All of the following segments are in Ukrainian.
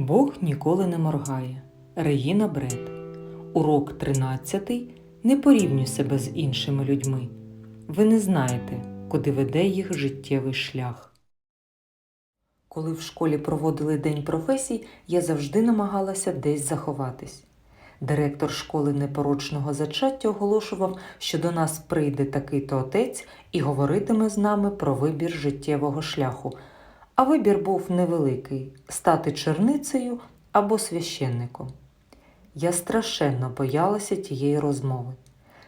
Бог ніколи не моргає. Регіна Бред. Урок 13. Не порівнюй себе з іншими людьми. Ви не знаєте, куди веде їх життєвий шлях. Коли в школі проводили День професій, я завжди намагалася десь заховатись. Директор школи непорочного зачаття оголошував, що до нас прийде такий-то отець і говоритиме з нами про вибір життєвого шляху. А вибір був невеликий стати черницею або священником. Я страшенно боялася тієї розмови.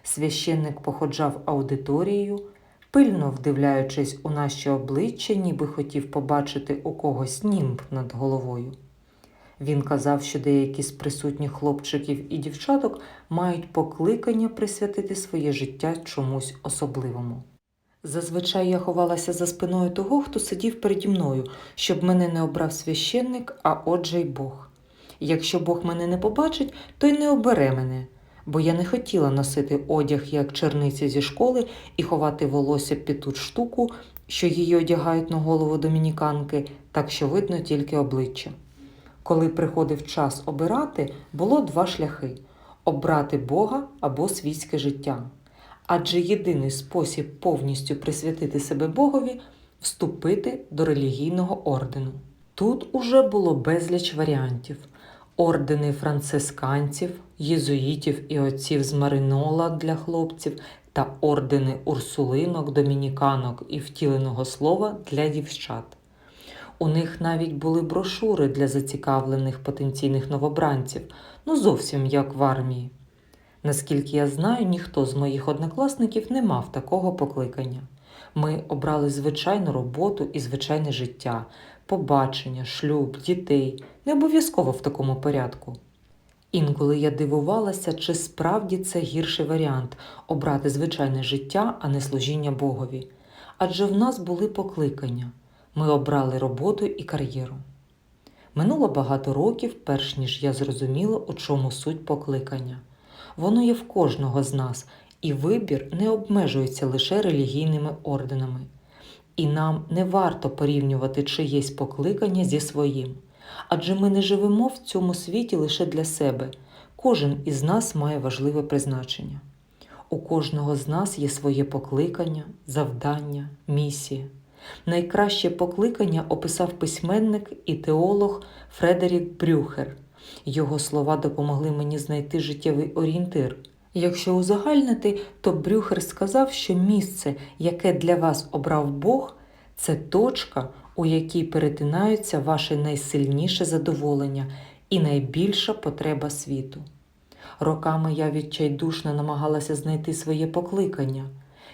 Священник походжав аудиторією, пильно вдивляючись у наші обличчя, ніби хотів побачити у когось німб над головою. Він казав, що деякі з присутніх хлопчиків і дівчаток мають покликання присвятити своє життя чомусь особливому. Зазвичай я ховалася за спиною того, хто сидів переді мною, щоб мене не обрав священник, а отже й Бог. Якщо Бог мене не побачить, то й не обере мене, бо я не хотіла носити одяг як черниці зі школи і ховати волосся під ту штуку, що її одягають на голову домініканки, так що видно тільки обличчя. Коли приходив час обирати, було два шляхи обрати Бога або світське життя. Адже єдиний спосіб повністю присвятити себе Богові вступити до релігійного ордену. Тут уже було безліч варіантів: ордени францисканців, єзуїтів і отців з Маринола для хлопців та ордени урсулинок, домініканок і втіленого слова для дівчат. У них навіть були брошури для зацікавлених потенційних новобранців, ну зовсім як в армії. Наскільки я знаю, ніхто з моїх однокласників не мав такого покликання. Ми обрали звичайну роботу і звичайне життя, побачення, шлюб, дітей, не обов'язково в такому порядку. Інколи я дивувалася, чи справді це гірший варіант обрати звичайне життя, а не служіння Богові. Адже в нас були покликання. Ми обрали роботу і кар'єру. Минуло багато років, перш ніж я зрозуміла, у чому суть покликання. Воно є в кожного з нас, і вибір не обмежується лише релігійними орденами. І нам не варто порівнювати чиєсь покликання зі своїм. Адже ми не живемо в цьому світі лише для себе. Кожен із нас має важливе призначення. У кожного з нас є своє покликання, завдання, місія. Найкраще покликання описав письменник і теолог Фредерік Брюхер. Його слова допомогли мені знайти життєвий орієнтир. Якщо узагальнити, то Брюхер сказав, що місце, яке для вас обрав Бог, це точка, у якій перетинаються ваше найсильніше задоволення і найбільша потреба світу. Роками я відчайдушно намагалася знайти своє покликання.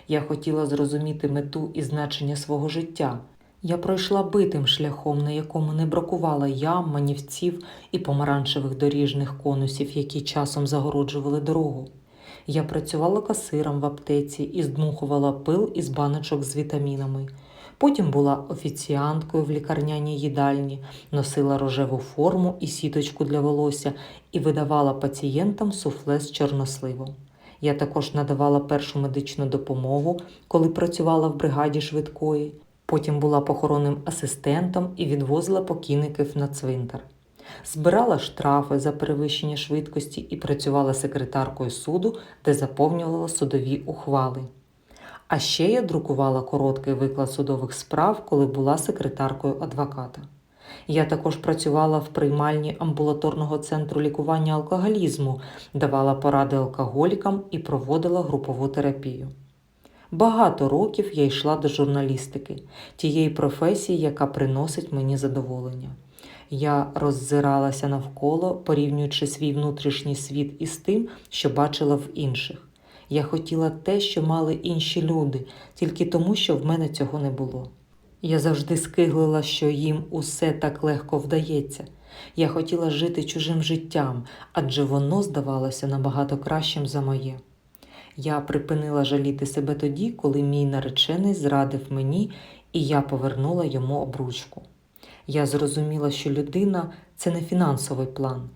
Я хотіла зрозуміти мету і значення свого життя. Я пройшла битим шляхом, на якому не бракувало ям, манівців і помаранчевих доріжних конусів, які часом загороджували дорогу. Я працювала касиром в аптеці і здмухувала пил із баночок з вітамінами. Потім була офіціанткою в лікарняній їдальні, носила рожеву форму і сіточку для волосся і видавала пацієнтам суфле з чорносливом. Я також надавала першу медичну допомогу, коли працювала в бригаді швидкої. Потім була похоронним асистентом і відвозила покійників на цвинтар. Збирала штрафи за перевищення швидкості і працювала секретаркою суду, де заповнювала судові ухвали. А ще я друкувала короткий виклад судових справ, коли була секретаркою адвоката. Я також працювала в приймальні амбулаторного центру лікування алкоголізму, давала поради алкоголікам і проводила групову терапію. Багато років я йшла до журналістики, тієї професії, яка приносить мені задоволення. Я роззиралася навколо, порівнюючи свій внутрішній світ із тим, що бачила в інших. Я хотіла те, що мали інші люди, тільки тому, що в мене цього не було. Я завжди скиглила, що їм усе так легко вдається. Я хотіла жити чужим життям, адже воно здавалося набагато кращим за моє. Я припинила жаліти себе тоді, коли мій наречений зрадив мені, і я повернула йому обручку. Я зрозуміла, що людина це не фінансовий план.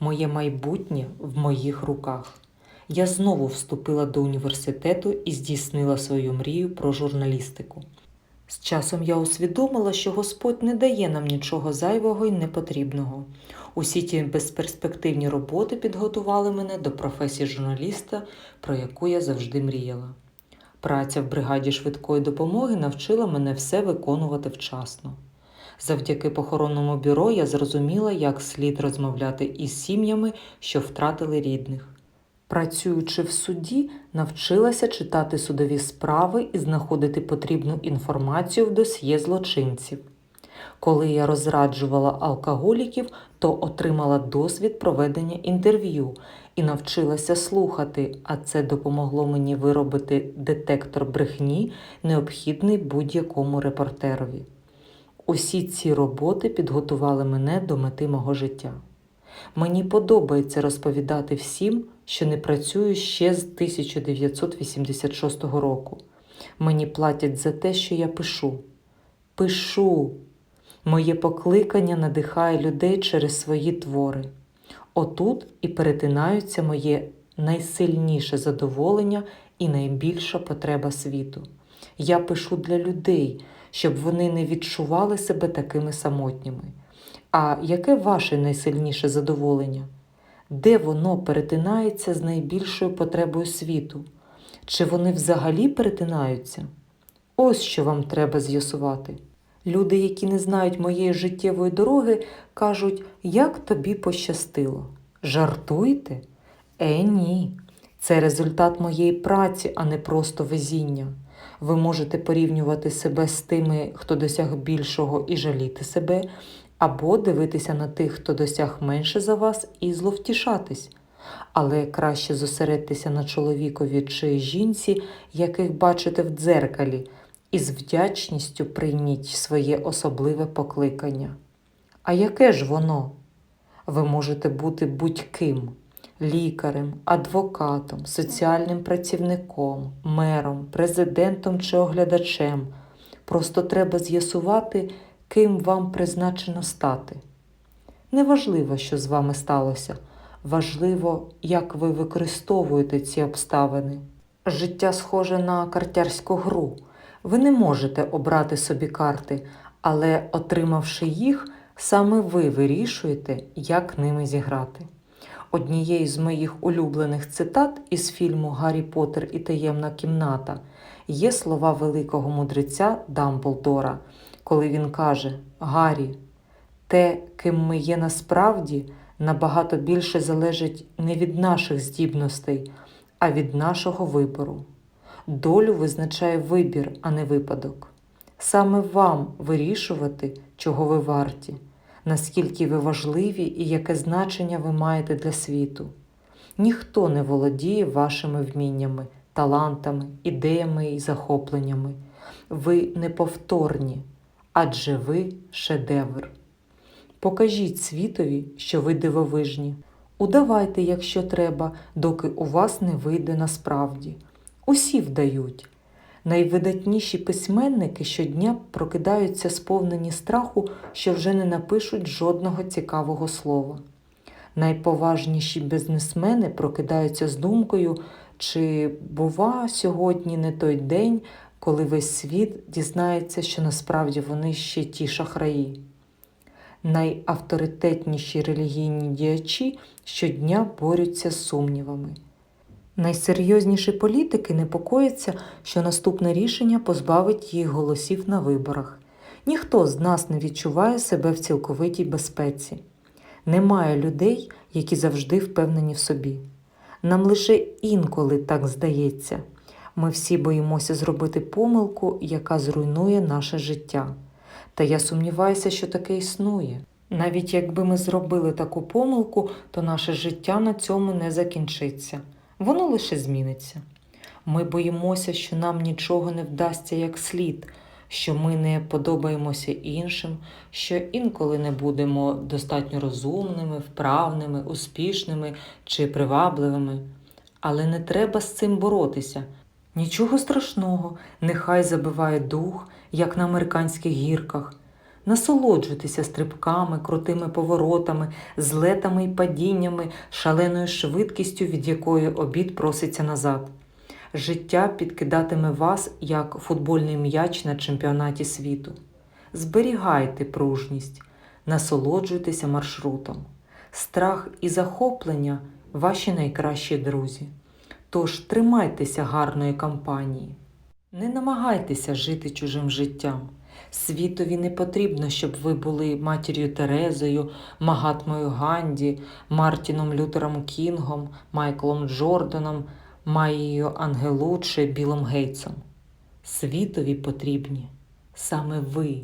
Моє майбутнє в моїх руках. Я знову вступила до університету і здійснила свою мрію про журналістику. З часом я усвідомила, що Господь не дає нам нічого зайвого і непотрібного. Усі ті безперспективні роботи підготували мене до професії журналіста, про яку я завжди мріяла. Праця в бригаді швидкої допомоги навчила мене все виконувати вчасно. Завдяки похоронному бюро я зрозуміла, як слід розмовляти із сім'ями, що втратили рідних. Працюючи в суді, навчилася читати судові справи і знаходити потрібну інформацію в досьє злочинців. Коли я розраджувала алкоголіків, то отримала досвід проведення інтерв'ю і навчилася слухати, а це допомогло мені виробити детектор брехні, необхідний будь-якому репортерові. Усі ці роботи підготували мене до мети мого життя. Мені подобається розповідати всім, що не працюю ще з 1986 року. Мені платять за те, що я пишу. Пишу. Моє покликання надихає людей через свої твори. Отут і перетинаються моє найсильніше задоволення і найбільша потреба світу. Я пишу для людей, щоб вони не відчували себе такими самотніми. А яке ваше найсильніше задоволення? Де воно перетинається з найбільшою потребою світу? Чи вони взагалі перетинаються? Ось що вам треба з'ясувати. Люди, які не знають моєї життєвої дороги, кажуть, як тобі пощастило. Жартуйте? Е, ні. Це результат моєї праці, а не просто везіння. Ви можете порівнювати себе з тими, хто досяг більшого і жаліти себе, або дивитися на тих, хто досяг менше за вас, і зловтішатись. Але краще зосередьтеся на чоловікові чи жінці, яких бачите в дзеркалі, і з вдячністю прийміть своє особливе покликання. А яке ж воно? Ви можете бути будь-ким лікарем, адвокатом, соціальним працівником, мером, президентом чи оглядачем. Просто треба з'ясувати, ким вам призначено стати. Неважливо, що з вами сталося, важливо, як ви використовуєте ці обставини. Життя схоже на картярську гру. Ви не можете обрати собі карти, але, отримавши їх, саме ви вирішуєте, як ними зіграти. Однією з моїх улюблених цитат із фільму Гаррі Поттер і таємна кімната є слова великого мудреця Дамблдора, коли він каже: Гаррі, те, ким ми є насправді, набагато більше залежить не від наших здібностей, а від нашого вибору. Долю визначає вибір, а не випадок. Саме вам вирішувати, чого ви варті, наскільки ви важливі і яке значення ви маєте для світу. Ніхто не володіє вашими вміннями, талантами, ідеями і захопленнями. Ви неповторні, адже ви шедевр. Покажіть світові, що ви дивовижні. Удавайте, якщо треба, доки у вас не вийде насправді. Усі вдають. Найвидатніші письменники щодня прокидаються сповнені страху, що вже не напишуть жодного цікавого слова. Найповажніші бізнесмени прокидаються з думкою, чи, бува, сьогодні не той день, коли весь світ дізнається, що насправді вони ще ті шахраї. Найавторитетніші релігійні діячі щодня борються з сумнівами. Найсерйозніші політики непокояться, що наступне рішення позбавить їх голосів на виборах. Ніхто з нас не відчуває себе в цілковитій безпеці. Немає людей, які завжди впевнені в собі. Нам лише інколи так здається. Ми всі боїмося зробити помилку, яка зруйнує наше життя. Та я сумніваюся, що таке існує. Навіть якби ми зробили таку помилку, то наше життя на цьому не закінчиться. Воно лише зміниться. Ми боїмося, що нам нічого не вдасться як слід, що ми не подобаємося іншим, що інколи не будемо достатньо розумними, вправними, успішними чи привабливими. Але не треба з цим боротися. Нічого страшного, нехай забиває дух, як на американських гірках. Насолоджуйтеся стрибками, крутими поворотами, злетами і падіннями, шаленою швидкістю, від якої обід проситься назад. Життя підкидатиме вас як футбольний м'яч на чемпіонаті світу. Зберігайте пружність, насолоджуйтеся маршрутом. Страх і захоплення ваші найкращі друзі. Тож тримайтеся гарної компанії. Не намагайтеся жити чужим життям. Світові не потрібно, щоб ви були матір'ю Терезою, Магатмою Ганді, Мартіном Лютером Кінгом, Майклом Джорданом, Маєю Ангелуче, Білом Гейтсом. Світові потрібні саме ви.